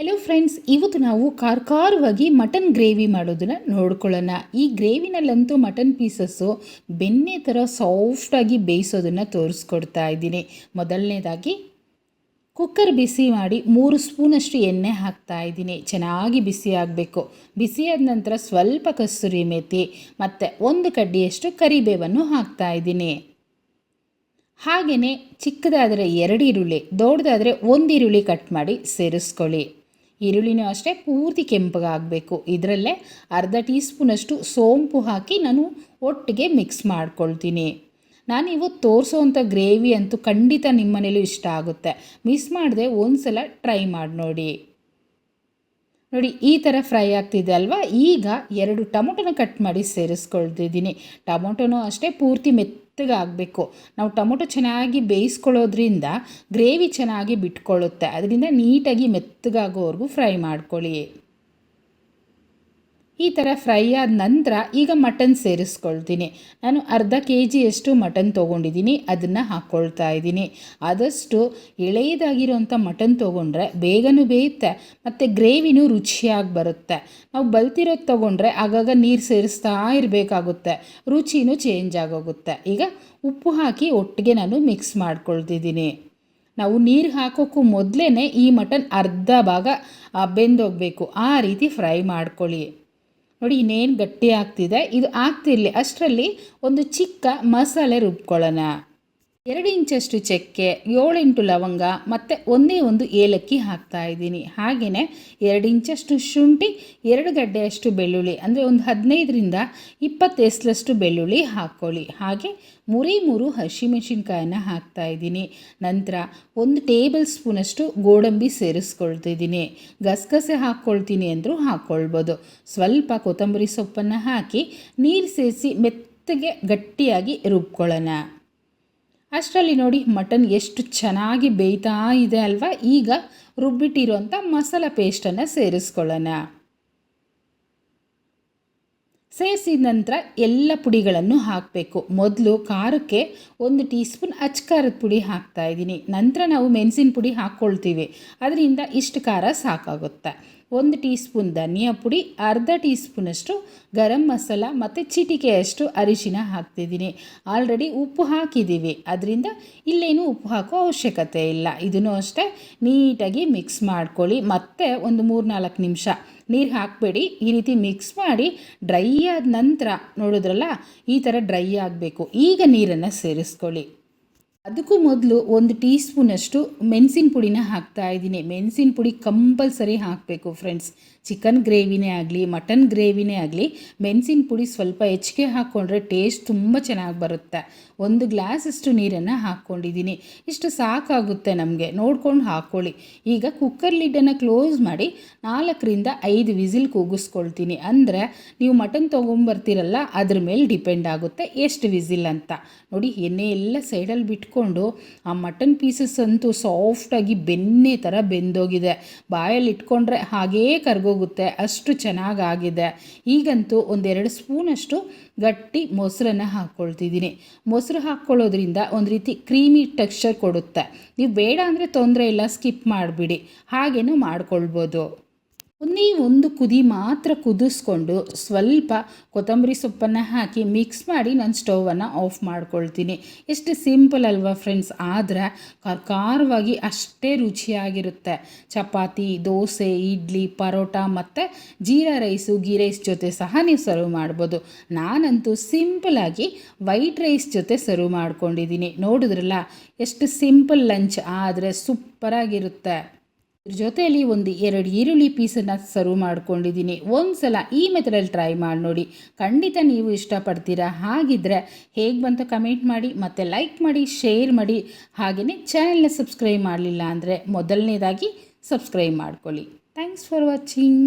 Hello friends ಇವತ್ತು ನಾವು ಕಾರ್ಕಾರವಾಗಿ mutton gravy ಮಾಡೋದನ್ನು ನೋಡ್ಕೊಳ್ಳೋಣ. ಈ ಗ್ರೇವಿನಲ್ಲಂತೂ ಮಟನ್ ಪೀಸಸ್ಸು ಬೆಣ್ಣೆ ಥರ ಸಾಫ್ಟಾಗಿ ಬೇಯಿಸೋದನ್ನು ತೋರಿಸ್ಕೊಡ್ತಾ ಇದ್ದೀನಿ. ಮೊದಲನೇದಾಗಿ ಕುಕ್ಕರ್ ಬಿಸಿ ಮಾಡಿ ಮೂರು ಸ್ಪೂನಷ್ಟು ಎಣ್ಣೆ ಹಾಕ್ತಾ ಇದ್ದೀನಿ. ಚೆನ್ನಾಗಿ ಬಿಸಿ ಆಗಬೇಕು. ಬಿಸಿಯಾದ ನಂತರ ಸ್ವಲ್ಪ ಕಸ್ತೂರಿ ಮೇಥಿ ಮತ್ತು ಒಂದು ಕಡ್ಡಿಯಷ್ಟು ಕರಿಬೇವನ್ನು ಹಾಕ್ತಾ ಇದ್ದೀನಿ. ಹಾಗೆಯೇ ಚಿಕ್ಕದಾದರೆ ಎರಡು ಈರುಳ್ಳಿ, ದೊಡ್ಡದಾದರೆ ಒಂದು ಈರುಳ್ಳಿ ಕಟ್ ಮಾಡಿ ಸೇರಿಸ್ಕೊಳ್ಳಿ. ಈರುಳ್ಳಿನೂ ಅಷ್ಟೇ ಪೂರ್ತಿ ಕೆಂಪಗಾಗಬೇಕು. ಇದರಲ್ಲೇ ಅರ್ಧ ಟೀ ಸ್ಪೂನಷ್ಟು ಸೋಂಪು ಹಾಕಿ ನಾನು ಒಟ್ಟಿಗೆ ಮಿಕ್ಸ್ ಮಾಡ್ಕೊಳ್ತೀನಿ. ನಾನು ಇವತ್ತು ತೋರಿಸೋವಂಥ ಗ್ರೇವಿ ಅಂತೂ ಖಂಡಿತ ನಿಮ್ಮನೇಲೂ ಇಷ್ಟ ಆಗುತ್ತೆ. ಮಿಸ್ ಮಾಡದೆ ಒಂದು ಸಲ ಟ್ರೈ ಮಾಡಿ ನೋಡಿ. ನೋಡಿ, ಈ ಥರ ಫ್ರೈ ಆಗ್ತಿದೆ ಅಲ್ವಾ? ಈಗ ಎರಡು ಟೊಮೊಟೊನ ಕಟ್ ಮಾಡಿ ಸೇರಿಸ್ಕೊಳ್ತಿದ್ದೀನಿ. ಟೊಮೊಟೊನೂ ಅಷ್ಟೇ ಪೂರ್ತಿ ಮೆತ್ತಗೆ ಆಗಬೇಕು ನಾವು ಟೊಮೊಟೊ ಚೆನ್ನಾಗಿ ಬೇಯಿಸ್ಕೊಳ್ಳೋದ್ರಿಂದ ಗ್ರೇವಿ ಚೆನ್ನಾಗಿ ಬಿಟ್ಕೊಳ್ಳುತ್ತೆ. ಅದರಿಂದ ನೀಟಾಗಿ ಮೆತ್ತಗಾಗೋವರೆಗೂ ಫ್ರೈ ಮಾಡ್ಕೊಳ್ಳಿ. ಈ ಥರ ಫ್ರೈ ಆದ ನಂತರ ಈಗ ಮಟನ್ ಸೇರಿಸ್ಕೊಳ್ತೀನಿ. ನಾನು ಅರ್ಧ ಕೆ ಜಿಯಷ್ಟು ಮಟನ್ ತೊಗೊಂಡಿದ್ದೀನಿ ಅದನ್ನು ಹಾಕ್ಕೊಳ್ತಾ ಇದ್ದೀನಿ. ಆದಷ್ಟು ಎಳೆಯದಾಗಿರೋಂಥ ಮಟನ್ ತೊಗೊಂಡ್ರೆ ಬೇಗನೂ ಬೇಯುತ್ತೆ, ಮತ್ತು ಗ್ರೇವಿನೂ ರುಚಿಯಾಗಿ ಬರುತ್ತೆ. ನಾವು ಬಲ್ತಿರೋದು ತೊಗೊಂಡ್ರೆ ಆಗಾಗ ನೀರು ಸೇರಿಸ್ತಾ ಇರಬೇಕಾಗುತ್ತೆ, ರುಚಿನೂ ಚೇಂಜ್ ಆಗೋಗುತ್ತೆ. ಈಗ ಉಪ್ಪು ಹಾಕಿ ಒಟ್ಟಿಗೆ ನಾನು ಮಿಕ್ಸ್ ಮಾಡ್ಕೊಳ್ತಿದ್ದೀನಿ. ನಾವು ನೀರು ಹಾಕೋಕ್ಕೂ ಮೊದಲೇ ಈ ಮಟನ್ ಅರ್ಧ ಭಾಗ ಬೆಂದೋಗಬೇಕು. ಆ ರೀತಿ ಫ್ರೈ ಮಾಡ್ಕೊಳ್ಳಿ. ನೋಡಿ ಇನ್ನೇನು ಗಟ್ಟಿ ಆಗ್ತಿದೆ? ಇದು ಆಗ್ತಿರಲಿ. ಅಷ್ಟರಲ್ಲಿ ಒಂದು ಚಿಕ್ಕ ಮಸಾಲೆ ರುಬ್ಕೊಳ್ಳೋಣ. ಎರಡು ಇಂಚಷ್ಟು ಚಕ್ಕೆ, ಏಳೆಂಟು ಲವಂಗ ಮತ್ತು ಒಂದೇ ಒಂದು ಏಲಕ್ಕಿ ಹಾಕ್ತಾ ಇದ್ದೀನಿ. ಹಾಗೆಯೇ ಎರಡು ಇಂಚಷ್ಟು ಶುಂಠಿ, ಎರಡು ಗಡ್ಡೆಯಷ್ಟು ಬೆಳ್ಳುಳ್ಳಿ, ಅಂದರೆ ಒಂದು ಹದಿನೈದರಿಂದ ಇಪ್ಪತ್ತು ಎಸ್ಲಷ್ಟು ಬೆಳ್ಳುಳ್ಳಿ ಹಾಕ್ಕೊಳ್ಳಿ ಹಾಗೆ ಮುರಿ ಮೂರು ಹಸಿಮೆಣಸಿನ್ಕಾಯನ್ನು ಹಾಕ್ತಾ ಇದ್ದೀನಿ. ನಂತರ ಒಂದು ಟೇಬಲ್ ಸ್ಪೂನಷ್ಟು ಗೋಡಂಬಿ ಸೇರಿಸ್ಕೊಳ್ತಿದ್ದೀನಿ ಗಸಗಸೆ ಹಾಕ್ಕೊಳ್ತೀನಿ ಅಂದರೂ ಹಾಕ್ಕೊಳ್ಬೋದು. ಸ್ವಲ್ಪ ಕೊತ್ತಂಬರಿ ಸೊಪ್ಪನ್ನು ಹಾಕಿ ನೀರು ಸೇರಿಸಿ ಮೆತ್ತಗೆ ಗಟ್ಟಿಯಾಗಿ ರುಬ್ಕೊಳ್ಳೋಣ. ಅಷ್ಟರಲ್ಲಿ ನೋಡಿ ಮಟನ್ ಎಷ್ಟು ಚೆನ್ನಾಗಿ ಬೇಯ್ತಾ ಇದೆ ಅಲ್ವಾ? ಈಗ ರುಬ್ಬಿಟ್ಟಿರುವಂಥ ಮಸಾಲ ಪೇಸ್ಟನ್ನು ಸೇರಿಸ್ಕೊಳ್ಳೋಣ. ಸೇರಿಸಿದ ನಂತರ ಎಲ್ಲ ಪುಡಿಗಳನ್ನು ಹಾಕಬೇಕು. ಮೊದಲು ಖಾರಕ್ಕೆ ಒಂದು ಟೀ ಸ್ಪೂನ್ ಅಚ್ಕಾರದ ಪುಡಿ ಹಾಕ್ತಾ ಇದ್ದೀನಿ. ನಂತರ ನಾವು ಮೆಣಸಿನ ಪುಡಿ ಹಾಕ್ಕೊಳ್ತೀವಿ. ಅದರಿಂದ ಇಷ್ಟು ಖಾರ ಸಾಕಾಗುತ್ತೆ. ಒಂದು ಟೀ ಸ್ಪೂನ್ ಧನಿಯಾ ಪುಡಿ, ಅರ್ಧ ಟೀ ಸ್ಪೂನಷ್ಟು ಗರಂ ಮಸಾಲ ಮತ್ತು ಚಿಟಿಕೆಯಷ್ಟು ಅರಿಶಿನ ಹಾಕ್ತಿದ್ದೀನಿ. ಆಲ್ರೆಡಿ ಉಪ್ಪು ಹಾಕಿದ್ದೀವಿ. ಅದರಿಂದ ಇಲ್ಲೇನು ಉಪ್ಪು ಹಾಕೋ ಅವಶ್ಯಕತೆ ಇಲ್ಲ. ಇದನ್ನು ಅಷ್ಟೇ ನೀಟಾಗಿ ಮಿಕ್ಸ್ ಮಾಡ್ಕೊಳ್ಳಿ. ಮತ್ತೆ ಒಂದು ಮೂರು ನಾಲ್ಕು ನಿಮಿಷ ನೀರು ಹಾಕಬೇಡಿ. ಈ ರೀತಿ ಮಿಕ್ಸ್ ಮಾಡಿ ಡ್ರೈ ಆದ ನಂತರ ನೋಡಿದ್ರಲ್ಲ, ಈ ಥರ ಡ್ರೈ ಆಗಬೇಕು. ಈಗ ನೀರನ್ನು ಸೇರಿಸ್ಕೊಳ್ಳಿ. ಅದಕ್ಕೂ ಮೊದಲು ಒಂದು ಟೀ ಸ್ಪೂನಷ್ಟು ಮೆಣಸಿನ ಪುಡಿನ ಹಾಕ್ತಾ ಇದ್ದೀನಿ. ಮೆಣಸಿನ ಪುಡಿ ಕಂಪಲ್ಸರಿ ಹಾಕಬೇಕು ಫ್ರೆಂಡ್ಸ್ ಚಿಕನ್ ಗ್ರೇವಿನೇ ಆಗಲಿ, ಮಟನ್ ಗ್ರೇವಿನೇ ಆಗಲಿ, ಮೆಣಸಿನ ಪುಡಿ ಸ್ವಲ್ಪ ಹೆಚ್ಚಿಗೆ ಹಾಕ್ಕೊಂಡ್ರೆ ಟೇಸ್ಟ್ ತುಂಬ ಚೆನ್ನಾಗಿ ಬರುತ್ತೆ. ಒಂದು ಗ್ಲಾಸಷ್ಟು ನೀರನ್ನು ಹಾಕ್ಕೊಂಡಿದ್ದೀನಿ. ಇಷ್ಟು ಸಾಕಾಗುತ್ತೆ ನಮಗೆ. ನೋಡ್ಕೊಂಡು ಹಾಕ್ಕೊಳ್ಳಿ ಈಗ ಕುಕ್ಕರ್ ಲಿಡ್ಡನ್ನು ಕ್ಲೋಸ್ ಮಾಡಿ ನಾಲ್ಕರಿಂದ ಐದು ವಿಸಿಲ್ ಕೂಗಿಸ್ಕೊಳ್ತೀನಿ. ಅಂದರೆ ನೀವು ಮಟನ್ ತೊಗೊಂಬರ್ತೀರಲ್ಲ, ಅದ್ರ ಮೇಲೆ ಡಿಪೆಂಡ್ ಆಗುತ್ತೆ ಎಷ್ಟು ವಿಸಿಲ್ ಅಂತ. ನೋಡಿ, ಎಣ್ಣೆ ಎಲ್ಲ ಸೈಡಲ್ಲಿ ಬಿಟ್ಕೊಂಡು. ಆ ಮಟನ್ ಪೀಸಸ್ ಅಂತೂ ಸಾಫ್ಟಾಗಿ ಬೆನ್ನೆ ಥರ ಬೆಂದೋಗಿದೆ. ಬಾಯಲ್ಲಿ ಇಟ್ಕೊಂಡ್ರೆ ಹಾಗೇ ಕರ್ಗೋಗುತ್ತೆ. ಅಷ್ಟು ಚೆನ್ನಾಗಾಗಿದೆ ಈಗಂತೂ ಒಂದೆರಡು ಸ್ಪೂನಷ್ಟು ಗಟ್ಟಿ ಮೊಸರನ್ನು ಹಾಕ್ಕೊಳ್ತಿದ್ದೀನಿ ಮೊಸರು ಹಾಕ್ಕೊಳ್ಳೋದ್ರಿಂದ ಒಂದು ರೀತಿ ಕ್ರೀಮಿ ಟೆಕ್ಸ್ಚರ್ ಕೊಡುತ್ತೆ. ನೀವು ಬೇಡ ಅಂದರೆ ತೊಂದರೆ ಇಲ್ಲ, ಸ್ಕಿಪ್ ಮಾಡಿಬಿಡಿ. ಹಾಗೇನೂ ಮಾಡ್ಕೊಳ್ಬೋದು. ಒಂದೇ ಒಂದು ಕುದಿ ಮಾತ್ರ ಕುದಿಸ್ಕೊಂಡು ಸ್ವಲ್ಪ ಕೊತ್ತಂಬರಿ ಸೊಪ್ಪನ್ನು ಹಾಕಿ ಮಿಕ್ಸ್ ಮಾಡಿ ನಾನು ಸ್ಟೌವನ್ನು ಆಫ್ ಮಾಡ್ಕೊಳ್ತೀನಿ. ಎಷ್ಟು ಸಿಂಪಲ್ ಅಲ್ವಾ ಫ್ರೆಂಡ್ಸ್ ಆದರೆ ಖಾರವಾಗಿ ಅಷ್ಟೇ ರುಚಿಯಾಗಿರುತ್ತೆ. ಚಪಾತಿ, ದೋಸೆ, ಇಡ್ಲಿ, ಪರೋಟ ಮತ್ತು ಜೀರಾ ರೈಸು, ಗೀ ರೈಸ್ ಜೊತೆ ಸಹ ನೀವು ಸರ್ವ್ ಮಾಡ್ಬೋದು. ನಾನಂತೂ ಸಿಂಪಲಾಗಿ ವೈಟ್ ರೈಸ್ ಜೊತೆ ಸರ್ವ್ ಮಾಡ್ಕೊಂಡಿದ್ದೀನಿ. ನೋಡಿದ್ರಲ್ಲ, ಎಷ್ಟು ಸಿಂಪಲ್ ಲಂಚ್ ಆದರೆ ಸೂಪರಾಗಿರುತ್ತೆ ಜೊತೆಯಲ್ಲಿ ಒಂದು ಎರಡು ಈರುಳ್ಳಿ ಪೀಸನ್ನು ಸರ್ವ್ ಮಾಡ್ಕೊಂಡಿದ್ದೀನಿ. ಒಂದು ಸಲ ಈ ಮೆಥಡಲ್ಲಿ ಟ್ರೈ ಮಾಡಿ ನೋಡಿ. ಖಂಡಿತ ನೀವು ಇಷ್ಟಪಡ್ತೀರಾ? ಹಾಗಿದ್ದರೆ ಹೇಗೆ ಬಂತು ಕಮೆಂಟ್ ಮಾಡಿ, ಮತ್ತು ಲೈಕ್ ಮಾಡಿ ಶೇರ್ ಮಾಡಿ. ಹಾಗೆಯೇ ಚಾನೆಲ್ನ ಸಬ್ಸ್ಕ್ರೈಬ್ ಮಾಡಲಿಲ್ಲ ಅಂದರೆ ಮೊದಲನೇದಾಗಿ ಸಬ್ಸ್ಕ್ರೈಬ್ ಮಾಡ್ಕೊಳ್ಳಿ. Thanks for watching